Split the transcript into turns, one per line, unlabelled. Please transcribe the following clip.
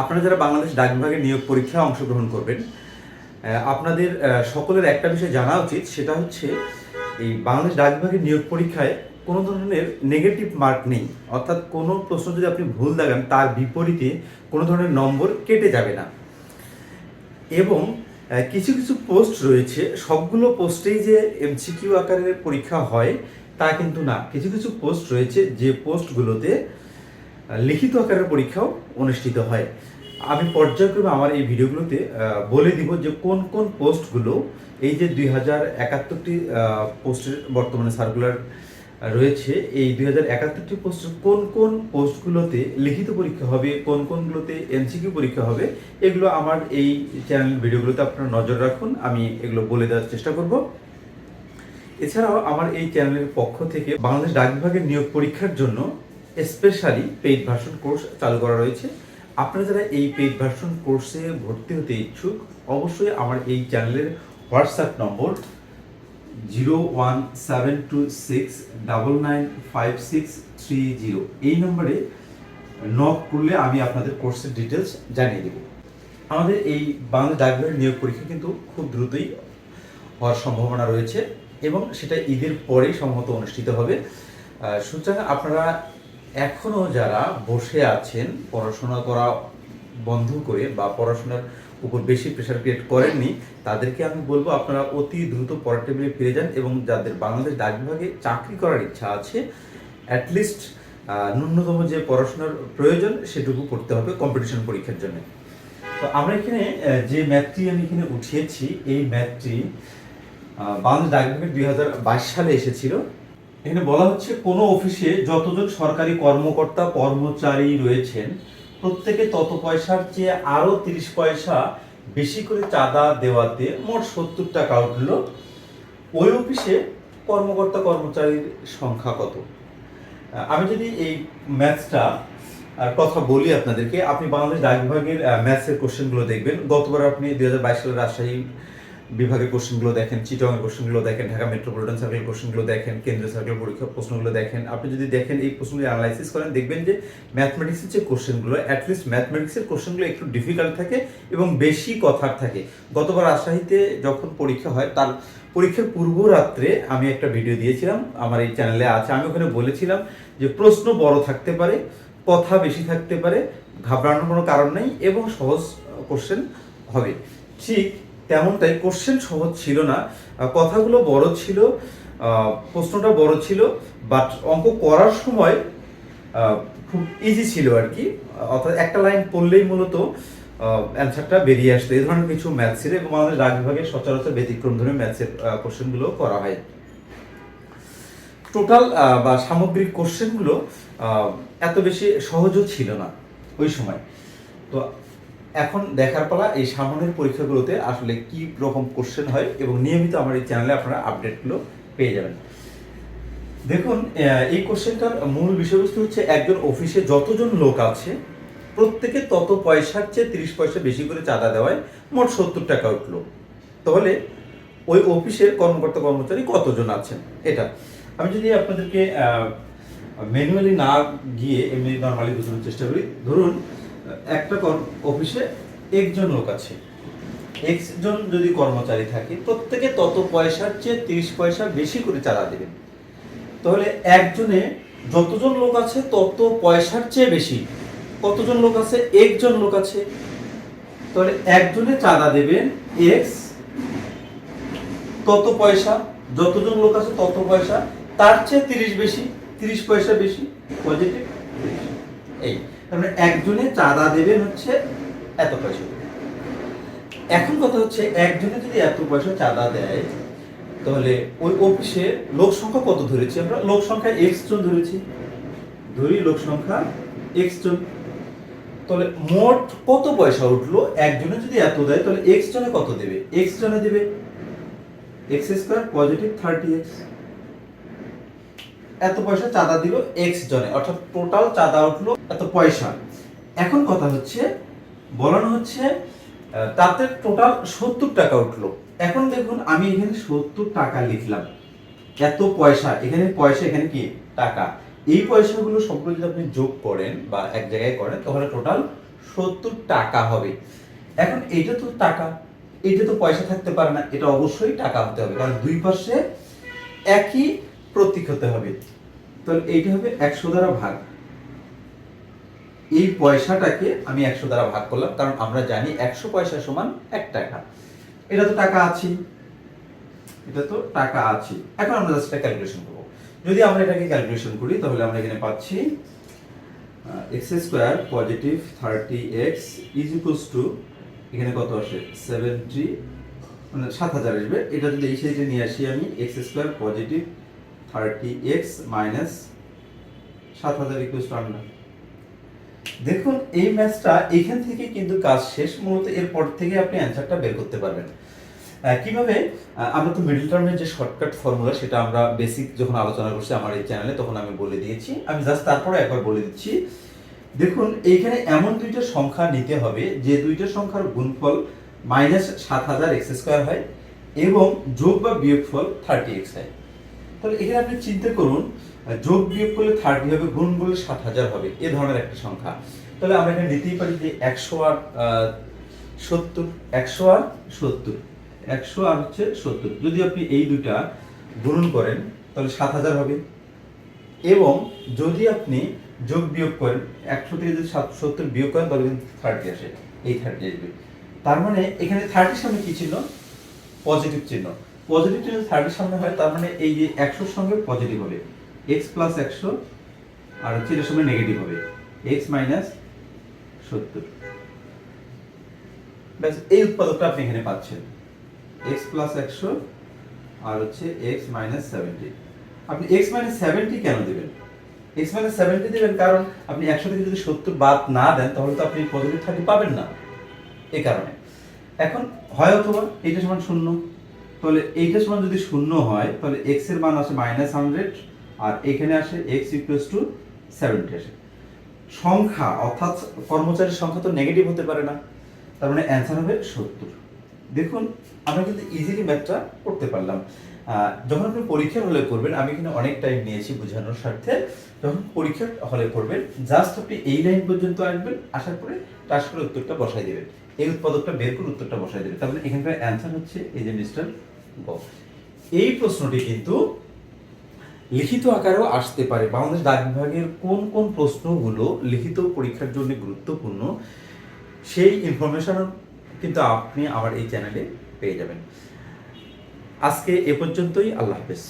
আপনারা যারা বাংলাদেশ ডাক বিভাগের নিয়োগ পরীক্ষায় অংশগ্রহণ করবেন আপনাদের সকলের একটা বিষয় জানা উচিত, সেটা হচ্ছে এই বাংলাদেশ ডাক বিভাগের নিয়োগ পরীক্ষায় কোনো ধরনের নেগেটিভ মার্ক নেই। অর্থাৎ কোনো প্রশ্ন যদি আপনি ভুল দেখান তার বিপরীতে কোনো ধরনের নম্বর কেটে যাবে না। এবং কিছু কিছু পোস্ট রয়েছে, সবগুলো পোস্টেই যে এমসিকিউ আকারের পরীক্ষা হয়, তা কিন্তু না। কিছু কিছু পোস্ট রয়েছে, যে পোস্টগুলোতে লিখিত আকারের পরীক্ষাও অনুষ্ঠিত হয়। আমি পর্যায়ক্রমে আমার এই ভিডিওগুলোতে বলে দিব যে কোন কোন পোস্টগুলো এই যে দুই হাজার একাত্তরটি পোস্টের বর্তমানে সার্কুলার রয়েছে, এই দুই হাজার একাত্তরটি পোস্টের কোন কোন পোস্টগুলোতে লিখিত পরীক্ষা হবে, কোন, কোনগুলোতে এমসিকিউ পরীক্ষা হবে, এগুলো আমার এই চ্যানেল ভিডিওগুলোতে আপনারা নজর রাখুন, আমি এগুলো বলে দেওয়ার চেষ্টা করব। এছাড়াও আমার এই চ্যানেলের পক্ষ থেকে বাংলাদেশ ডাক বিভাগের নিয়োগ পরীক্ষার জন্য স্পেশালি পেইড ভার্সন কোর্স চালু করা রয়েছে। আপনারা যারা এই পেইড ভার্সন কোর্সে ভর্তি হতে ইচ্ছুক, অবশ্যই আমার এই চ্যানেলের WhatsApp number zero one seven two six double nine five six three zero এই নম্বরে নক করলে আমি আপনাদের কোর্সের ডিটেলস জানিয়ে দেব। আমাদের এই বাংলা ডাকবিভাগের নিয়োগ পরীক্ষা কিন্তু খুব দ্রুতই হওয়ার সম্ভাবনা রয়েছে এবং সেটা ঈদের পরেই সম্ভবত অনুষ্ঠিত হবে। সুতরাং আপনারা এখনও যারা বসে আছেন, পড়াশোনা করা বন্ধ করে বা পড়াশোনার উপর বেশি প্রেশার ক্রিয়েট করেননি, তাদেরকে আমি বলব আপনারা অতি দ্রুত পড়ার টেবিলে ফিরে যান এবং যাদের বাংলাদেশ ডাক বিভাগে চাকরি করার ইচ্ছা আছে অ্যাটলিস্ট ন্যূনতম যে পড়াশোনার প্রয়োজন সেটুকু করতে হবে কম্পিটিশন পরীক্ষার জন্য। তো আমরা এখানে যে ম্যাথটি আমি এখানে উঠিয়েছি, এই ম্যাথটি বাংলাদেশ ডাক বিভাগের দুই সালে এসেছিল। এখানে বলা হচ্ছে কোনো অফিসে যতজন সরকারি কর্মকর্তা, কর্মচারী রয়েছেন, প্রত্যেকে তত পয়সার চেয়ে আরও তিরিশ পয়সা বেশি করে চাঁদা দেওয়াতে মোট সত্তর টাকা উঠল। ওই অফিসে কর্মকর্তা, কর্মচারীর সংখ্যা কত? আমি যদি এই ম্যাথসটা কথা বলি আপনাদেরকে, আপনি বাংলাদেশ ডাক বিভাগের ম্যাথসের কোশ্চেনগুলো দেখবেন। গতবার আপনি দু হাজার বাইশ সালের রাজশাহী বিভাগের কোশ্চেনগুলো দেখেন চিটংয়ের কোশ্চেনগুলো দেখেন, ঢাকা মেট্রোপলিটন সার্কেল কোশ্চেনগুলো দেখেন, কেন্দ্রীয় সার্কেল পরীক্ষা প্রশ্নগুলো দেখেন। আপনি যদি দেখেন এই প্রশ্নগুলো অ্যানালাইসিস করেন, দেখবেন যে ম্যাথমেটিক্সের যে কোশ্চেনগুলো অ্যাটলিস্ট ম্যাথমেটিক্সের কোশ্চেনগুলো একটু ডিফিকাল্ট থাকে এবং বেশি কথার থাকে। গতবার রাজশাহীতে যখন পরীক্ষা হয়, তার পরীক্ষার পূর্ব রাত্রে আমি একটা ভিডিও দিয়েছিলাম, আমার এই চ্যানেলে আছে। আমি ওখানে বলেছিলাম যে প্রশ্ন বড় থাকতে পারে, কথা বেশি থাকতে পারে, ঘাবড়ানোর কোনো কারণ নেই এবং সহজ কোশ্চেন হবে। ঠিক তেমনটাই কোশ্চেন সহজ ছিল না। কথাগুলো বড় ছিল প্রশ্নটা বড় ছিল বাট অঙ্ক করার সময় খুব ইজি ছিল আর কি। অর্থাৎ একটা লাইন পড়লেই মূলত অ্যান্সারটা বেরিয়ে আসতো। এই ধরনের কিছু ম্যাথ ছিল এবং আমাদের ডাক বিভাগে সচরাচর ব্যতিক্রম ধরে ম্যাথসের কোশ্চেনগুলো করা হয়। টোটাল বা সামগ্রিক কোশ্চেনগুলো এত বেশি সহজও ছিল না ওই সময়। তো এখন দেখার পালা এই সামনের পরীক্ষাগুলোতে আসলে কি রকম কোশ্চেন হয় এবং নিয়মিত আমার এই চ্যানেলে আপনারা আপডেটগুলো পেয়ে যাবেন। দেখুন এই কোশ্চেনটার মূল বিষয়বস্তু হচ্ছে একজন অফিসে যতজন লোক আছে, প্রত্যেকে তত পয়সার চেয়ে তিরিশ পয়সা বেশি করে চাঁদা দেওয়ায় মোট সত্তর টাকা উঠল। তাহলে ওই অফিসের কর্মকর্তা কর্মচারী কতজন আছেন? এটা। আমি যদি আপনাদেরকে ম্যানুয়ালি না গিয়ে এমনি নর্মালি বোঝানোর চেষ্টা করি, ধরুন একটা অফিসে একজন লোক আছে। এক্স জন যদি কর্মচারী থাকে, প্রত্যেকে তত পয়সার চেয়ে তিরিশ পয়সা বেশি করে চাঁদা দেবেন। তাহলে একজনে যতজন লোক আছে, তত পয়সার চেয়ে বেশি। কতজন লোক আছে? একজন লোক আছে। তাহলে একজনে চাঁদা দেবেন এক্স তত পয়সা, যতজন লোক আছে তত পয়সা। তার চেয়ে তিরিশ বেশি, তিরিশ পয়সা বেশি পজিটিভ এই। তার মানে একজনে চাঁদা দেবেন হচ্ছে এত পয়সা। এখন কথা হচ্ছে একজনে যদি এত পয়সা চাঁদা দেয়, তাহলে ওই অফিসে লোক সংখ্যা কত ধরেছি আমরা? লোক সংখ্যা এক্স জন ধরেছি। ধরি লোক সংখ্যা এক্স জন। তাহলে মোট কত পয়সা উঠল? একজনে যদি এত দেয়, তাহলে এক্স জনে কত দেবে? এক্স জনে দেবে। X square positive thirty x এত পয়সা চাঁদা দিল এক্স জনে, অর্থাৎ টোটাল চাঁদা উঠল এত পয়সা। এখন কথা হচ্ছে, বলানো হচ্ছে তাতে টোটাল সত্তর টাকা উঠল। এখন দেখুন, আমি এখানে সত্তর টাকা লিখলাম। এত পয়সা, এখানে পয়সা, এখানে কি? টাকা। এই পয়সাগুলো সবগুলো যদি আপনি যোগ করেন বা এক জায়গায় করেন, তাহলে টোটাল সত্তর টাকা হবে। এখন এটা তো টাকা। এটা তো পয়সা থাকতে পারে না, এটা অবশ্যই টাকা হতে হবে। কারণ দুই পাশে একই প্রতীক হতে হবে। তাহলে এইটা হবে একশো দ্বারা ভাগ। এই পয়সাটাকে আমি একশো দ্বারা ভাগ করলাম, কারণ আমরা জানি একশো পয়সা সমান এক টাকা। এটা তো টাকা আছে। এটা তো টাকা আছে। এখন আমরা জাস্ট এটা ক্যালকুলেশন করব। যদি আমরা এটাকে ক্যালকুলেশন করি, তাহলে আমরা এখানে পাচ্ছি x square positive thirty x is equals to এখানে কত আসে? সেভেন্টি মানে সাত হাজার আসবে। এটা যদি এই সাইডে নিয়ে আসি আমি x square positive thirty x minus সাত হাজার ইকুয়ালস টু দেখুন, এই ম্যাথটা এখান থেকে কিন্তু কাজ শেষ, মূলত এরপর থেকে আপনি অ্যান্সারটা বের করতে পারবেন। কীভাবে? আমরা তো মিডল টার্মের যে শর্টকাট ফর্মুলা সেটা আমরা বেসিক যখন আলোচনা করছি আমার এই চ্যানেলে তখন আমি বলে দিয়েছি। আমি জাস্ট তারপরে একবার বলে দিচ্ছি। দেখুন, এইখানে এমন দুইটা সংখ্যা নিতে হবে, যে দুইটা সংখ্যার গুণফল মাইনাস সাত হাজার এক্স স্কোয়ার হয় এবং যোগ বা বিয়োগফল থার্টি এক্স হয়। তাহলে এখানে আপনি চিন্তা করুন যোগ বিয়োগ করলে থার্টি হবে, গুণ করলে সাত হাজার হবে, এ ধরনের একটা সংখ্যা। তাহলে আমরা এখানে নিতেই পারি যে একশো আর সত্তর, একশো আর সত্তর, একশো আর হচ্ছে সত্তর। যদি আপনি এই দুটা গুণন করেন, তাহলে সাত হাজার হবে। এবং যদি আপনি যোগ বিয়োগ করেন, একশো থেকে যদি সাত, সত্তর বিয়োগ করেন, তাহলে কিন্তু থার্টি আসে, এই থার্টি আসবে। তার মানে এখানে থার্টির সামনে কি চিহ্ন পজিটিভ চিহ্ন পজিটিভ চিহ্ন থার্টির সামনে হয়, তার মানে এই যে একশোর সঙ্গে পজিটিভ হবে। এক্স প্লাস একশো আর হচ্ছে এটার সঙ্গে নেগেটিভ হবে। এক্স মাইনাস সত্তর। ব্যাস, এই উৎপাদকটা আপনি এখানে পাচ্ছেন। এক্স প্লাস একশো আর হচ্ছে এক্স মাইনাস সেভেন্টি আপনি এক্স মাইনাস সেভেন্টি কেন দেবেন? এক্স মাইনাস সেভেন্টি দেবেন কারণ আপনি একশো থেকে যদি সত্তর বাদ না দেন, তাহলে তো আপনি পজিটিভ থার্টি পাবেন না। এই কারণে। এখন হয় অথবা, এইটা সমান শূন্য। তাহলে এইটা সমান যদি শূন্য হয়, তাহলে এক্সের মান আসে মাইনাস হান্ড্রেড আর এখানে আসে এক্স ইকুয়ালস টু সেভেন্টি আসে। সংখ্যা, অর্থাৎ কর্মচারীর সংখ্যা তো নেগেটিভ হতে পারে না, তার মানে অ্যান্সার হবে সত্তর। দেখুন, আমরা কিন্তু ইজিলি ম্যাথটা করতে পারলাম। যখন আপনি পরীক্ষার হলে করবেন আমি কিন্তু অনেক টাইম নিয়েছি বোঝানোর স্বার্থে, যখন পরীক্ষার হলে করবেন জাস্ট আপনি এই লাইন পর্যন্ত আসবেন, আসার পরে টাস করে উত্তরটা বসাই দেবেন। এই উৎপাদকটা বের করে উত্তরটা বসাই দেবেন। তার মানে এখানকার অ্যান্সার হচ্ছে এই যে মিস্টার এই প্রশ্নটি কিন্তু লিখিত আকারেও আসতে পারে। বাংলাদেশ ডাক বিভাগের কোন কোন প্রশ্নগুলো লিখিত পরীক্ষার জন্য গুরুত্বপূর্ণ, সেই ইনফরমেশন কিন্তু আপনি আমার এই চ্যানেলে পেয়ে যাবেন। আজকে এ পর্যন্তই, আল্লাহ হাফেজ।